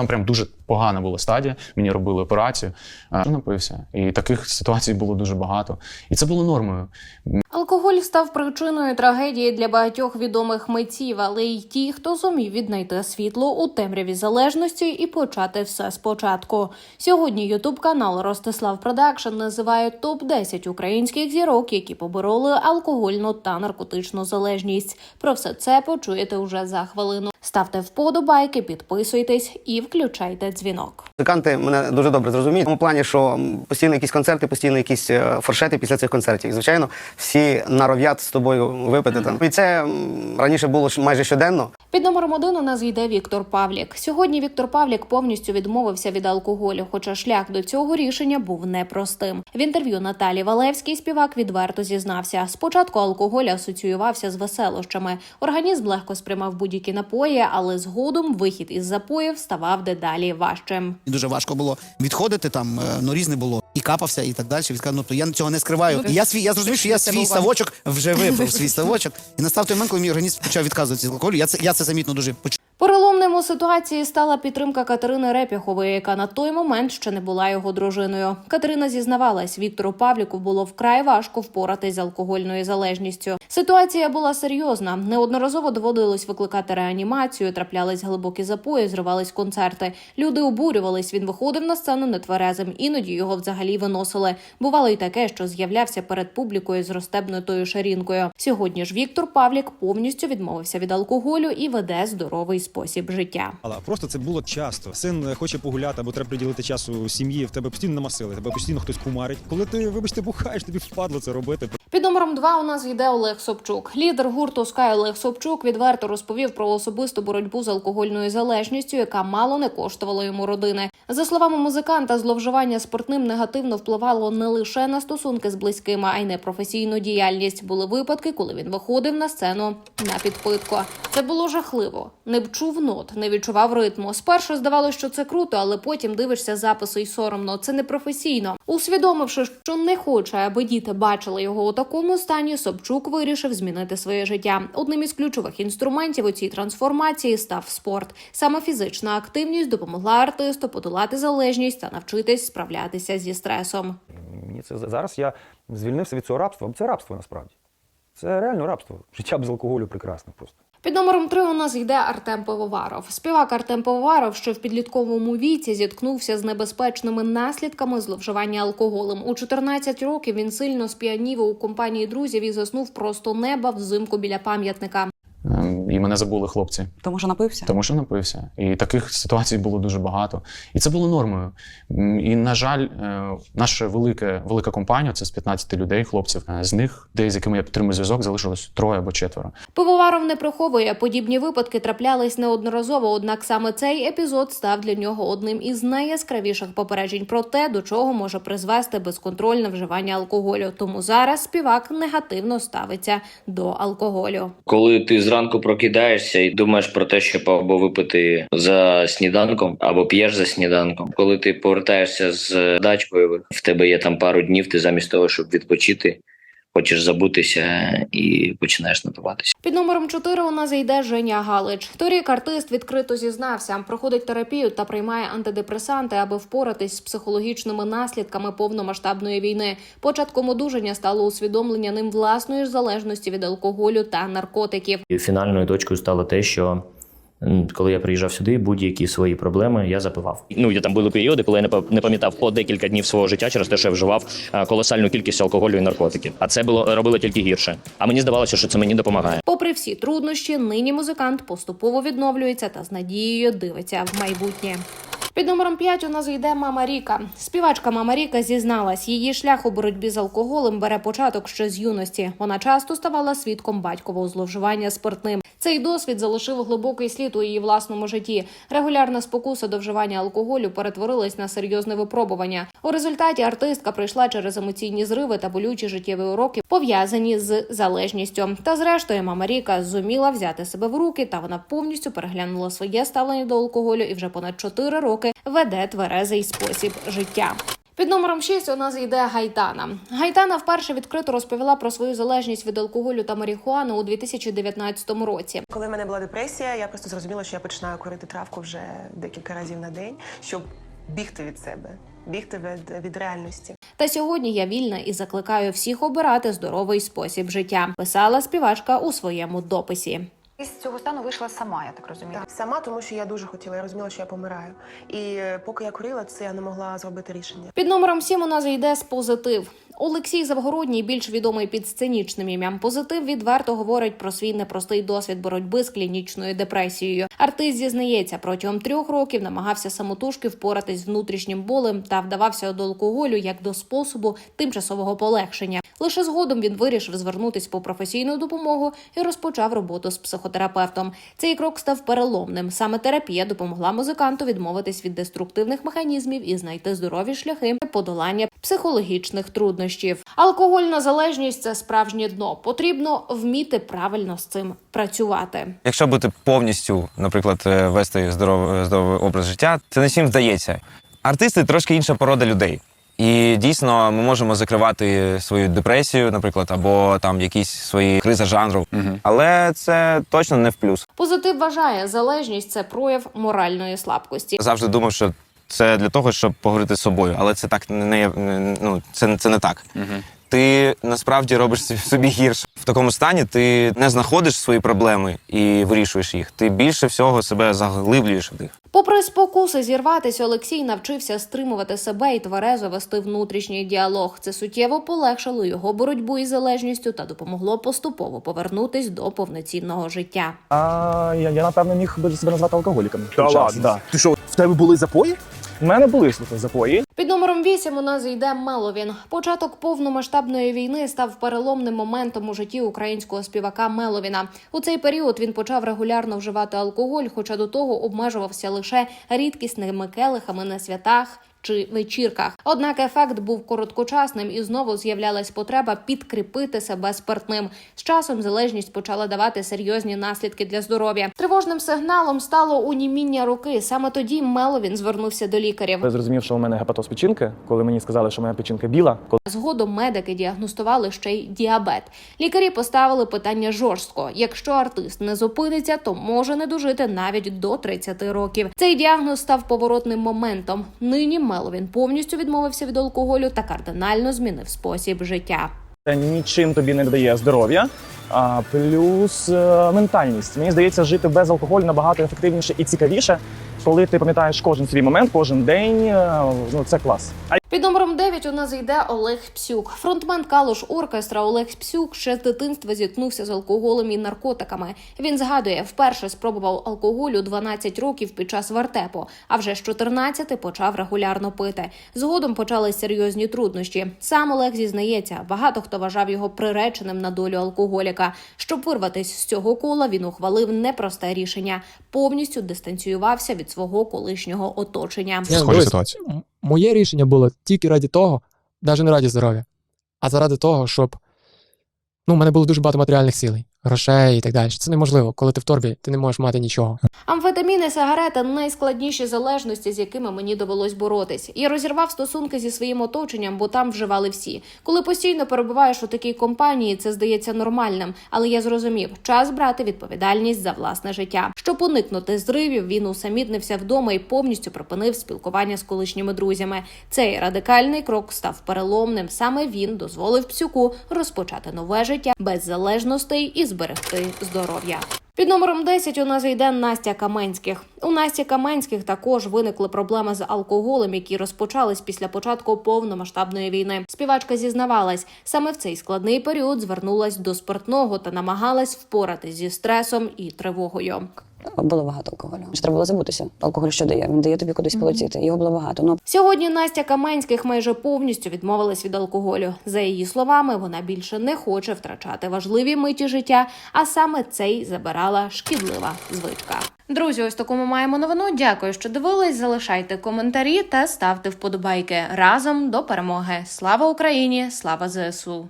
Там прям дуже погана була стадія. Мені робили операцію. Напився. І таких ситуацій було дуже багато. І це було нормою. Алкоголь став причиною трагедії для багатьох відомих митців, але й ті, хто зумів віднайти світло у темряві залежності і почати все спочатку. Сьогодні Ютуб канал Ростислав Продакшн називає топ 10 українських зірок, які побороли алкогольну та наркотичну залежність. Про все це почуєте уже за хвилину. Ставте вподобайки, підписуйтесь і включайте дзвінок. Музиканти мене дуже добре зрозуміють. В тому плані, що постійно якісь концерти, постійно якісь е, форшети після цих концертів. Звичайно, всі наров'ят з тобою випити там. І це раніше було майже щоденно. Під номером один у нас йде Віктор Павлік. Сьогодні Віктор Павлік повністю відмовився від алкоголю, хоча шлях до цього рішення був непростим. В інтерв'ю Наталі Валевській співак відверто зізнався. Спочатку алкоголь асоціювався з веселощами. Організм легко сприймав будь-які напої, але згодом вихід із запоїв ставав дедалі важчим. Дуже важко було відходити там, е, ну різне було. І капався, і так далі. Відказав, ну то я цього не скриваю. І я свій, я зрозумів, що я свій ставочок вже випив свій ставочок. І настав той момент, коли мій організм почав відказуватися від алкоголю. Я це я це замітно дуже почув. Переломним ситуації стала підтримка Катерини Репіхової, яка на той момент ще не була його дружиною. Катерина зізнавалась, Віктору Павліку було вкрай важко впоратись з алкогольною залежністю. Ситуація була серйозна. Неодноразово доводилось викликати реанімацію, траплялись глибокі запої, зривались концерти. Люди обурювались. Він виходив на сцену нетверезим. Іноді його взагалі виносили. Бувало й таке, що з'являвся перед публікою з розстебнутою шарінкою. Сьогодні ж Віктор Павлік повністю відмовився від алкоголю і веде здоровий спосіб життя. Але просто це було часто. Син е, хоче погуляти або треба приділити часу сім'ї, в тебе постійно намасили, тебе постійно хтось кумарить. Коли ти, вибачте, бухаєш, тобі впадло це робити. Під номером два у нас йде Олег Собчук. Лідер гурту Sky Олег Собчук відверто розповів про особисту боротьбу з алкогольною залежністю, яка мало не коштувала йому родини. За словами музиканта, зловживання спиртним негативно впливало не лише на стосунки з близькими, а й на професійну діяльність. Були випадки, коли він виходив на сцену на підпитку. Це було жахливо. Не чув нот, не відчував ритму. Спершу здавалося, що це круто, але потім дивишся записи й соромно. Це не професійно. Усвідомивши, що не хоче, аби діти бачили його такому стані, Собчук вирішив змінити своє життя. Одним із ключових інструментів у цій трансформації став спорт. Саме фізична активність допомогла артисту подолати залежність та навчитись справлятися зі стресом. Мені це зараз я звільнився від цього рабства, це рабство насправді. Це реально рабство. Життя без алкоголю прекрасне просто. Під номером три у нас йде Артем Пивоваров. Співак Артем Пивоваров, що в підлітковому віці зіткнувся з небезпечними наслідками зловживання алкоголем. У 14 років він сильно сп'янів у компанії друзів і заснув просто неба взимку біля пам'ятника. І мене забули хлопці. Тому що напився? Тому що напився. І таких ситуацій було дуже багато. І це було нормою. І, на жаль, е, наша велика, велика компанія це з 15 людей, хлопців. Е, З них, де з якими я підтримую зв'язок, залишилось троє або четверо. Пивоваров не приховує. Подібні випадки траплялись неодноразово. Однак саме цей епізод став для нього одним із найяскравіших попереджень про те, до чого може призвести безконтрольне вживання алкоголю. Тому зараз співак негативно ставиться до алкоголю. Коли ти зранку прокидаєшся і думаєш про те, щоб або випити за сніданком, або п'єш за сніданком. Коли ти повертаєшся з дач бойових, в тебе є там пару днів, ти замість того, щоб відпочити, хочеш забутися і починаєш напиватися. Під номером 4 у нас йде Женя Галич. Торік артист відкрито зізнався, проходить терапію та приймає антидепресанти, аби впоратись з психологічними наслідками повномасштабної війни. Початком одужання стало усвідомлення ним власної залежності від алкоголю та наркотиків. І фінальною точкою стало те, що коли я приїжджав сюди, будь-які свої проблеми я запивав. Ну, я там були періоди, коли я не па- не пам'ятав по декілька днів свого життя через те, що я вживав колосальну кількість алкоголю і наркотиків. А це було робило тільки гірше. А мені здавалося, що це мені допомагає. Попри всі труднощі, нині музикант поступово відновлюється та з надією дивиться в майбутнє. Під номером 5 у нас йде Мама Ріка. Співачка Мама Ріка зізналась, її шлях у боротьбі з алкоголем бере початок ще з юності. Вона часто ставала свідком батькового зловживання спиртним. Цей досвід залишив глибокий слід у її власному житті. Регулярна спокуса до вживання алкоголю перетворилась на серйозне випробування. У результаті артистка пройшла через емоційні зриви та болючі життєві уроки, пов'язані з залежністю. Та зрештою, мама Ріка зуміла взяти себе в руки, та вона повністю переглянула своє ставлення до алкоголю і вже понад 4 роки веде тверезий спосіб життя. Під номером 6 у нас йде Гайтана. Гайтана вперше відкрито розповіла про свою залежність від алкоголю та марихуани у 2019 році. Коли в мене була депресія, я просто зрозуміла, що я починаю курити травку вже декілька разів на день, щоб бігти від себе, бігти від, від реальності. Та сьогодні я вільна і закликаю всіх обирати здоровий спосіб життя. Писала співачка у своєму дописі. Ти з цього стану вийшла сама, я так розумію. Так, сама, тому що я дуже хотіла, я розуміла, що я помираю. І поки я курила, це я не могла зробити рішення. Під номером 7 у нас йде з позитив. Олексій Завгородній, більш відомий під сценічним ім'ям позитив, відверто говорить про свій непростий досвід боротьби з клінічною депресією. Артист зізнається, протягом трьох років намагався самотужки впоратись з внутрішнім болем та вдавався до алкоголю як до способу тимчасового полегшення. Лише згодом він вирішив звернутись по професійну допомогу і розпочав роботу з психотерапевтом. Цей крок став переломним. Саме терапія допомогла музиканту відмовитись від деструктивних механізмів і знайти здорові шляхи подолання психологічних труднощів. Алкогольна залежність це справжнє дно. Потрібно вміти правильно з цим працювати. Якщо бути повністю, наприклад, е, вести здоровий, здоровий образ життя, це не всім вдається. Артисти трошки інша порода людей. І дійсно ми можемо закривати свою депресію, наприклад, або там якісь свої кризи жанру. Але це точно не в плюс. Позитив вважає, залежність це прояв моральної слабкості. Завжди думав, що це для того, щоб поговорити з собою, але це так не ну, це, це не так. Ти насправді робиш собі гірше. В такому стані ти не знаходиш свої проблеми і вирішуєш їх. Ти більше всього себе заглиблюєш в них. Попри спокуси зірватися, Олексій навчився стримувати себе і тверезо вести внутрішній діалог. Це суттєво полегшило його боротьбу із залежністю та допомогло поступово повернутись до повноцінного життя. А я, я напевно міг би себе назвати алкоголіком. Та ладно. Да. Ти що, в тебе були запої? У мене були слухи запої. Під номером 8 у нас йде Меловін. Початок повномасштабної війни став переломним моментом у житті українського співака Меловіна. У цей період він почав регулярно вживати алкоголь, хоча до того обмежувався лише рідкісними келихами на святах. Чи вечірках, однак ефект був короткочасним і знову з'являлась потреба підкріпити себе спиртним. З часом залежність почала давати серйозні наслідки для здоров'я. Тривожним сигналом стало уніміння руки. Саме тоді Меловін звернувся до лікарів. Я зрозумів, що у мене гепатоз печінки, коли мені сказали, що моя печінка біла. Коли Згодом медики діагностували ще й діабет. Лікарі поставили питання жорстко: якщо артист не зупиниться, то може не дожити навіть до 30 років. Цей діагноз став поворотним моментом. Нині Меловін повністю відмовився від алкоголю та кардинально змінив спосіб життя. це нічим тобі не дає здоров'я. А плюс е, ментальність. Мені здається, жити без алкоголю набагато ефективніше і цікавіше, коли ти пам'ятаєш кожен свій момент, кожен день. е, Ну це клас. Під номером 9 у нас йде Олег Псюк. Фронтмен Калуш оркестра Олег Псюк ще з дитинства зіткнувся з алкоголем і наркотиками. Він згадує, вперше спробував алкоголь у 12 років під час вертепу, а вже з 14 почав регулярно пити. Згодом почались серйозні труднощі. Сам Олег зізнається, багато хто вважав його приреченим на долю алкоголіка. Щоб вирватись з цього кола, він ухвалив непросте рішення повністю дистанціювався від свого колишнього оточення. Схожа ситуація. Моє рішення було тільки раді того, навіть не раді здоров'я, а заради того, щоб ну, у мене було дуже багато матеріальних цілей, грошей і так далі. Це неможливо. Коли ти в торбі, ти не можеш мати нічого. Амфетаміни, сигарети найскладніші залежності, з якими мені довелось боротись. Я розірвав стосунки зі своїм оточенням, бо там вживали всі. Коли постійно перебуваєш у такій компанії, це здається нормальним. Але я зрозумів, час брати відповідальність за власне життя. Щоб уникнути зривів, він усамітнився вдома і повністю припинив спілкування з колишніми друзями. Цей радикальний крок став переломним. Саме він дозволив псюку розпочати нове життя без залежностей і зберегти здоров'я. Під номером 10 у нас йде Настя Каменських. У Насті Каменських також виникли проблеми з алкоголем, які розпочались після початку повномасштабної війни. Співачка зізнавалась, саме в цей складний період звернулась до спиртного та намагалась впоратись зі стресом і тривогою. Було багато алкоголю. Ж треба було забутися. Алкоголь що дає? Він дає тобі кудись полетіти. Його було багато. Ну Сьогодні Настя Каменських майже повністю відмовилась від алкоголю. За її словами, вона більше не хоче втрачати важливі миті життя, а саме цей забирала шкідлива звичка. Друзі, ось таку ми маємо новину. Дякую, що дивились. Залишайте коментарі та ставте вподобайки разом до перемоги. Слава Україні! Слава ЗСУ!